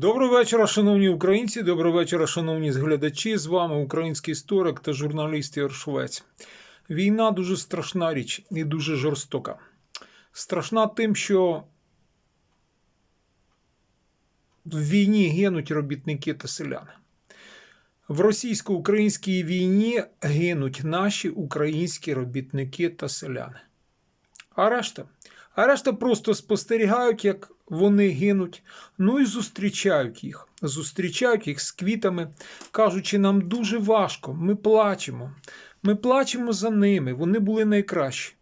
Доброго вечора, шановні українці. Доброго вечора, шановні глядачі. З вами український історик та журналіст Ігор Війна дуже страшна річ і дуже жорстока. Страшна тим, що в війні гинуть робітники та селяни. В російсько-українській війні гинуть наші українські робітники та селяни. А решта? А решта просто спостерігають, як вони гинуть, ну і зустрічають їх. Зустрічають їх з квітами, кажучи, нам дуже важко, ми плачемо. Ми плачемо за ними, вони були найкращі.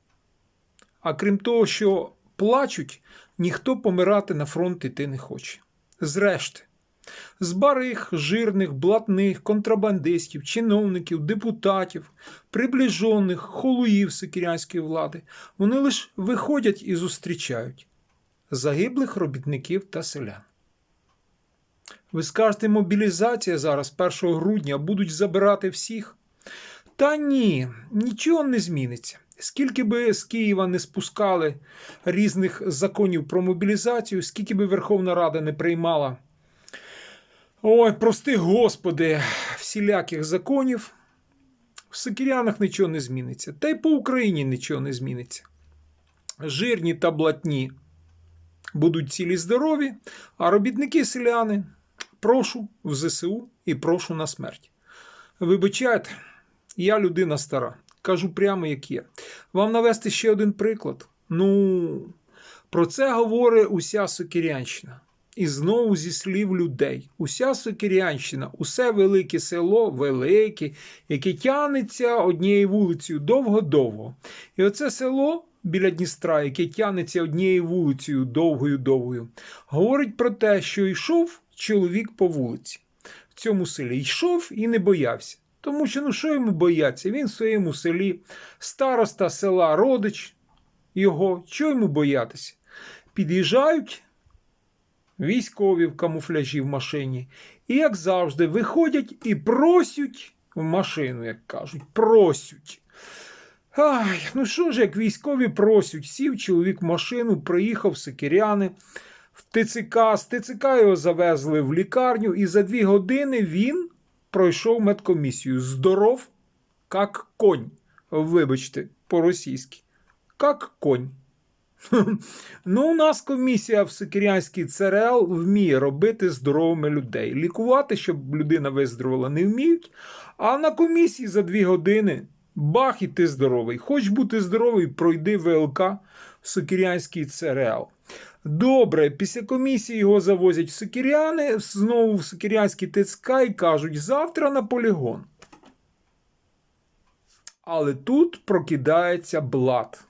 А крім того, що плачуть, ніхто помирати на фронт іти не хоче. Зрешти, з барих, жирних, блатних, контрабандистів, чиновників, депутатів, приближених, холуїв сикірянської влади, вони лише виходять і зустрічають загиблих робітників та селян. Ви скажете, мобілізація зараз 1 грудня будуть забирати всіх? Та ні, нічого не зміниться. Скільки би з Києва не спускали різних законів про мобілізацію, скільки би Верховна Рада не приймала Ой, прости Господи, всіляких законів. В Сикірянах нічого не зміниться. Та й по Україні нічого не зміниться. Жирні та блатні будуть цілі здорові, а робітники селяни прошу в ЗСУ і прошу на смерть. Вибачайте, я людина стара. Кажу прямо, як є. Вам навести ще один приклад. Ну, про це говорить уся Сокирянщина. І знову зі слів людей. Уся Сокирянщина, усе велике село, велике, яке тянеться однією вулицею довго-довго. І оце село біля Дністра, яке тянеться однією вулицею довгою-довгою, говорить про те, що йшов чоловік по вулиці в цьому селі. Йшов і не боявся. Тому що ну що йому бояться? Він в своєму селі, староста села, родич його. Чого йому боятися? Під'їжджають військові в камуфляжі в машині. І, як завжди, виходять і просять в машину, як кажуть, просять. Ай, ну що ж, як військові просять, сів чоловік в машину, приїхав Сикиряни в ТЦК. З ТЦК його завезли в лікарню, і за дві години він пройшов медкомісію. Здоров, як конь. Вибачте, по-російськи. Як конь. Ну, у нас комісія в Сикірянській ЦРЛ вміє робити здоровими людей. Лікувати, щоб людина виздоровила, не вміють. А на комісії за дві години бах, і ти здоровий. Хоч бути здоровий, пройди ВЛК в Сокірянській ЦРЛ. Добре, після комісії його завозять в Сокіряни, знову в Сокірянський ТЦК і кажуть, завтра на полігон. Але тут прокидається блат.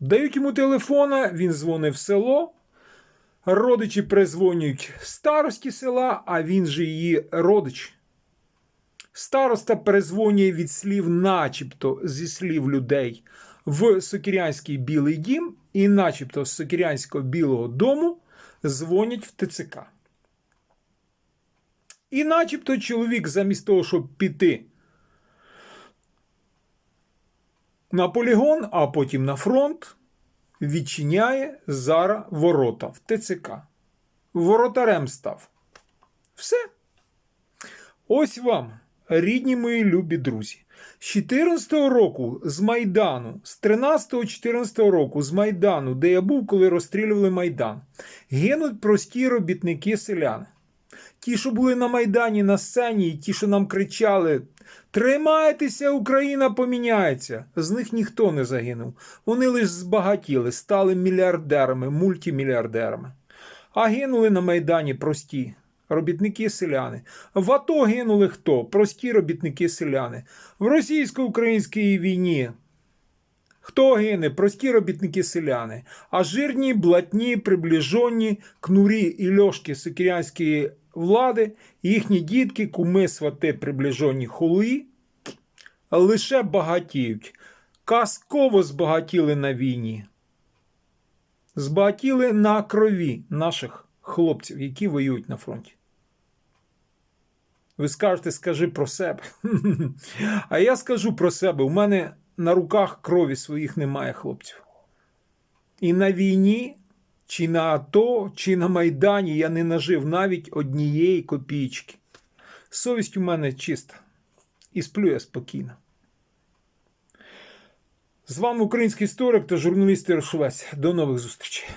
Дають йому телефона, він дзвонить в село. Родичі призвонюють старості села, а він же її родич. Староста перезвонює від слів, начебто, зі слів людей в Сокірянський білий дім, і, начебто, з Сокірянського білого дому дзвонять в ТЦК. І, начебто, чоловік, замість того, щоб піти на полігон, а потім на фронт, відчиняє зараз ворота в ТЦК. Воротарем став. Все. Ось вам, рідні мої любі друзі. З 14 року з Майдану, з 13-14 року з Майдану, де я був, коли розстрілювали Майдан, гинуть прості робітники селяни. Ті, що були на Майдані на сцені, і ті, що нам кричали: Тримайтеся, Україна поміняється. З них ніхто не загинув. Вони лише збагатіли, стали мільярдерами, мультимільярдерами. А гинули на Майдані прості робітники селяни. В АТО гинули хто? Прості робітники селяни. В російсько-українській війні. Хто гине? Прості робітники селяни, а жирні, блатні, приближені, кнурі і льошки сикірянської влади, їхні дітки, куми, свати, приближені холуї, лише багатіють. Казково збагатіли на війні. Збагатіли на крові наших хлопців, які воюють на фронті. Ви скажете, скажи про себе. А я скажу про себе. У мене на руках крові своїх немає хлопців. І на війні чи на АТО, чи на Майдані я не нажив навіть однієї копійки. Совість у мене чиста. І сплю я спокійно. З вами український історик та журналіст Іршвець. До нових зустрічей.